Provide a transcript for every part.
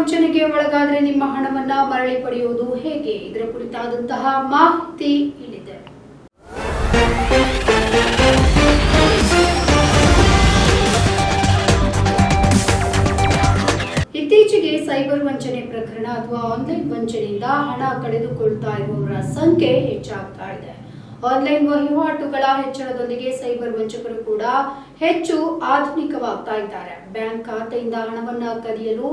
ವಂಚನೆಗೆ ಒಳಗಾದರೆ ನಿಮ್ಮ ಹಣವನ್ನ ಮರಳಿ ಪಡೆಯುವುದು ಹೇಗೆ? ಇದರ ಕುರಿತಾದಂತಹ ಮಾಹಿತಿ ಇಲ್ಲಿದೆ. ಇತ್ತೀಚೆಗೆ ಸೈಬರ್ ವಂಚನೆ ಪ್ರಕರಣ ಅಥವಾ ಆನ್ಲೈನ್ ವಂಚನೆಯಿಂದ ಹಣ ಕಳೆದುಕೊಳ್ತಾ ಇರುವವರ ಸಂಖ್ಯೆ ಹೆಚ್ಚಾಗ್ತಾ ಇದೆ. ಆನ್ಲೈನ್ ವಹಿವಾಟುಗಳ ಹೆಚ್ಚಳದೊಂದಿಗೆ ಸೈಬರ್ ವಂಚಕರು ಕೂಡ ಹೆಚ್ಚು ಆಧುನಿಕವಾಗ್ತಾ ಇದ್ದಾರೆ. ಬ್ಯಾಂಕ್ ಖಾತೆಯಿಂದ ಹಣವನ್ನ ಕದಿಯಲು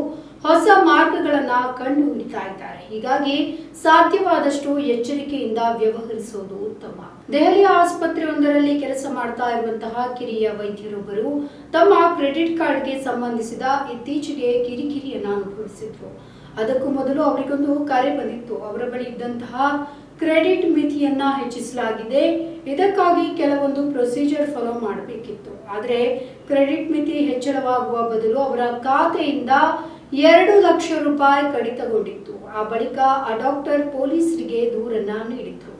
ಹೊಸ ಮಾರ್ಗಗಳನ್ನ ಕಂಡು ಹಿಡಿತಾ ಇದ್ದಾರೆ. ಹೀಗಾಗಿ ಸಾಧ್ಯವಾದಷ್ಟು ಎಚ್ಚರಿಕೆಯಿಂದ ವ್ಯವಹರಿಸುವುದು ಉತ್ತಮ. ದೆಹಲಿಯ ಆಸ್ಪತ್ರೆಯೊಂದರಲ್ಲಿ ಕೆಲಸ ಮಾಡ್ತಾ ಇರುವಂತಹ ಕಿರಿಯ ವೈದ್ಯರೊಬ್ಬರು ತಮ್ಮ ಕ್ರೆಡಿಟ್ ಕಾರ್ಡ್ಗೆ ಸಂಬಂಧಿಸಿದ ಇತ್ತೀಚೆಗೆ ಕಿರಿಕಿರಿಯನ್ನ ಅನುಭವಿಸಿದ್ರು. ಅದಕ್ಕೂ ಮೊದಲು ಅವರಿಗೊಂದು ಕರೆ ಬಂದಿತ್ತು. ಅವರ ಬಳಿ ಇದ್ದಂತಹ ಕ್ರೆಡಿಟ್ ಮಿತಿಯನ್ನ ಹೆಚ್ಚಿಸಲಾಗಿದೆ. ಇದಕ್ಕಾಗಿ ಕೆಲವೊಂದು ಪ್ರೊಸೀಜರ್ ಫಾಲೋ ಮಾಡಬೇಕಿತ್ತು. ಆದರೆ ಕ್ರೆಡಿಟ್ ಮಿತಿ ಹೆಚ್ಚಳವಾಗುವ ಬದಲು ಅವರ ಖಾತೆಯಿಂದ ಎರಡು ಲಕ್ಷ ರೂಪಾಯಿ ಕಡಿತಗೊಂಡಿತ್ತು. ಆ ಬಳಿಕ ಆ ಡಾಕ್ಟರ್ ಪೊಲೀಸರಿಗೆ ದೂರನ್ನ ನೀಡಿದ್ರು.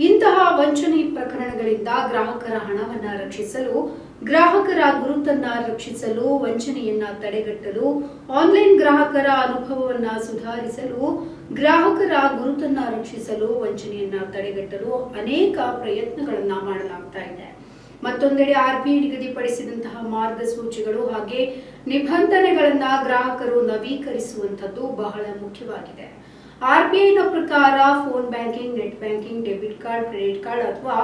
ಇಂತಹ ವಂಚನೆ ಪ್ರಕರಣಗಳಿಂದ ಗ್ರಾಹಕರ ಹಣವನ್ನ ರಕ್ಷಿಸಲು, ಗ್ರಾಹಕರ ಗುರುತನ್ನ ರಕ್ಷಿಸಲು, ವಂಚನೆಯನ್ನ ತಡೆಗಟ್ಟಲು, ಆನ್ಲೈನ್ ಗ್ರಾಹಕರ ಅನುಭವವನ್ನ ಸುಧಾರಿಸಲು, ಗ್ರಾಹಕರ ಗುರುತನ್ನ ರಕ್ಷಿಸಲು ವಂಚನೆಯನ್ನ ತಡೆಗಟ್ಟಲು ಅನೇಕ ಪ್ರಯತ್ನಗಳನ್ನ ಮಾಡಲಾಗ್ತಾ ಇದೆ. ಮತ್ತೊಂದೆಡೆ ಆರ್ಬಿಐ ನಿಗದಿಪಡಿಸಿದಂತಹ ಮಾರ್ಗಸೂಚಿಗಳು ಹಾಗೆ ನಿಬಂಧನೆಗಳನ್ನ ಗ್ರಾಹಕರು ನವೀಕರಿಸುವಂತದ್ದು ಬಹಳ ಮುಖ್ಯವಾಗಿದೆ. ಆರ್ಬಿಐನ ಪ್ರಕಾರ phone banking, net banking, debit card, credit card ಅಥವಾ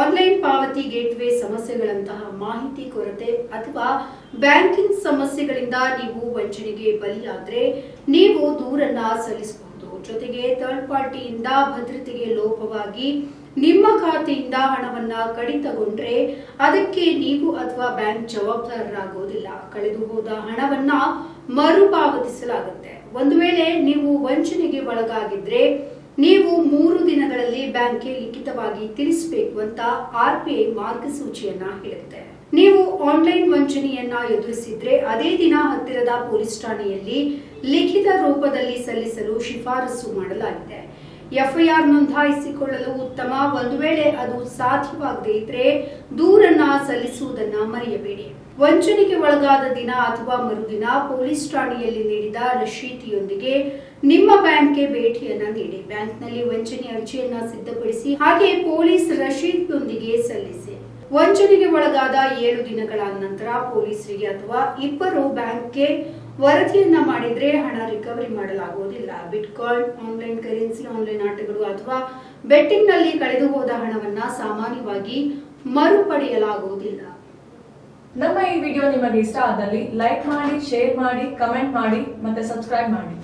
ಆನ್ಲೈನ್ ಪಾವತಿ ಗೇಟ್ವೇ ಸಮಸ್ಯೆಗಳಂತಹ ಮಾಹಿತಿ ಕೊರತೆ ಅಥವಾ ಬ್ಯಾಂಕಿಂಗ್ ಸಮಸ್ಯೆಗಳಿಂದ ನೀವು ವಂಚನೆಗೆ ಬಲಿಯಾದ್ರೆ ನೀವು ದೂರನ್ನ ಸಲ್ಲಿಸಬಹುದು. ಜೊತೆಗೆ ಥರ್ಡ್ ಪಾರ್ಟಿಯಿಂದ ಭದ್ರತೆಗೆ ಲೋಪವಾಗಿ ನಿಮ್ಮ ಖಾತೆಯಿಂದ ಹಣವನ್ನ ಕಡಿತಗೊಂಡ್ರೆ ಅದಕ್ಕೆ ನೀವು ಅಥವಾ ಬ್ಯಾಂಕ್ ಜವಾಬ್ದಾರರಾಗುವುದಿಲ್ಲ ಕಳೆದು ಹೋದ ಹಣವನ್ನ ಮರುಪಾವತಿಸಲಾಗುತ್ತೆ ಒಂದು ವೇಳೆ ನೀವು ವಂಚನೆಗೆ ಒಳಗಾಗಿದ್ರೆ ನೀವು ಮೂರು ದಿನಗಳಲ್ಲಿ ಬ್ಯಾಂಕ್ಗೆ ಲಿಖಿತವಾಗಿ ತಿಳಿಸಬೇಕು ಅಂತ ಆರ್ ಬಿ ಐ ಮಾರ್ಗಸೂಚಿಯನ್ನ ಹೇಳುತ್ತೆ. ನೀವು ಆನ್ಲೈನ್ ವಂಚನೆಯನ್ನ ಎದುರಿಸಿದ್ರೆ ಅದೇ ದಿನ ಹತ್ತಿರದ ಪೊಲೀಸ್ ಠಾಣೆಯಲ್ಲಿ ಲಿಖಿತ ರೂಪದಲ್ಲಿ ಸಲ್ಲಿಸಲು ಶಿಫಾರಸು ಮಾಡಲಾಗಿದೆ. ಎಫ್ಐಆರ್ ನೋಂದಾಯಿಸಿಕೊಳ್ಳಲು ಉತ್ತಮ. ಒಂದು ವೇಳೆ ಅದು ಸಾಧ್ಯವಾಗದೇ ಇದ್ರೆ ದೂರನ್ನ ಸಲ್ಲಿಸುವುದನ್ನ ಮರೆಯಬೇಡಿ. ವಂಚನೆಗೆ ಒಳಗಾದ ದಿನ ಅಥವಾ ಮರುದಿನ ಪೊಲೀಸ್ ಠಾಣೆಯಲ್ಲಿ ನೀಡಿದ ರಶೀತಿಯೊಂದಿಗೆ ನಿಮ್ಮ ಬ್ಯಾಂಕ್ಗೆ ಭೇಟಿಯನ್ನ ನೀಡಿ. ಬ್ಯಾಂಕ್ನಲ್ಲಿ ವಂಚನೆ ಅರ್ಜಿಯನ್ನ ಸಿದ್ಧಪಡಿಸಿ ಹಾಗೆ ಪೊಲೀಸ್ ರಶೀದಿಯೊಂದಿಗೆ ಸಲ್ಲಿಸಿ. ವಂಚನೆಗೆ ಒಳಗಾದ ಏಳು ದಿನಗಳ ನಂತರ ಪೊಲೀಸರಿಗೆ ಅಥವಾ ಇಬ್ಬರು ಬ್ಯಾಂಕ್ಗೆ ವರದಿಯನ್ನ ಮಾಡಿದ್ರೆ ಹಣ ರಿಕವರಿ ಮಾಡಲಾಗುವುದಿಲ್ಲ. ಬಿಟ್ಕಾಯಿನ್ ಆನ್ಲೈನ್ ಕರೆನ್ಸಿ ಆನ್ಲೈನ್ ಆಟಗಳು ಅಥವಾ ಬೆಟ್ಟಿಂಗ್ನಲ್ಲಿ ಕಳೆದು ಹೋದ ಹಣವನ್ನ ಸಾಮಾನ್ಯವಾಗಿ ಮರುಪಡೆಯಲಾಗುವುದಿಲ್ಲ. ನಮ್ಮ ಈ ವಿಡಿಯೋ ನಿಮಗೆ ಇಷ್ಟ ಆದಲ್ಲಿ ಲೈಕ್ ಮಾಡಿ ಶೇರ್ ಮಾಡಿ ಕಮೆಂಟ್ ಮಾಡಿ, ಮತ್ತೆ ಸಬ್ಸ್ಕ್ರೈಬ್ ಮಾಡಿ.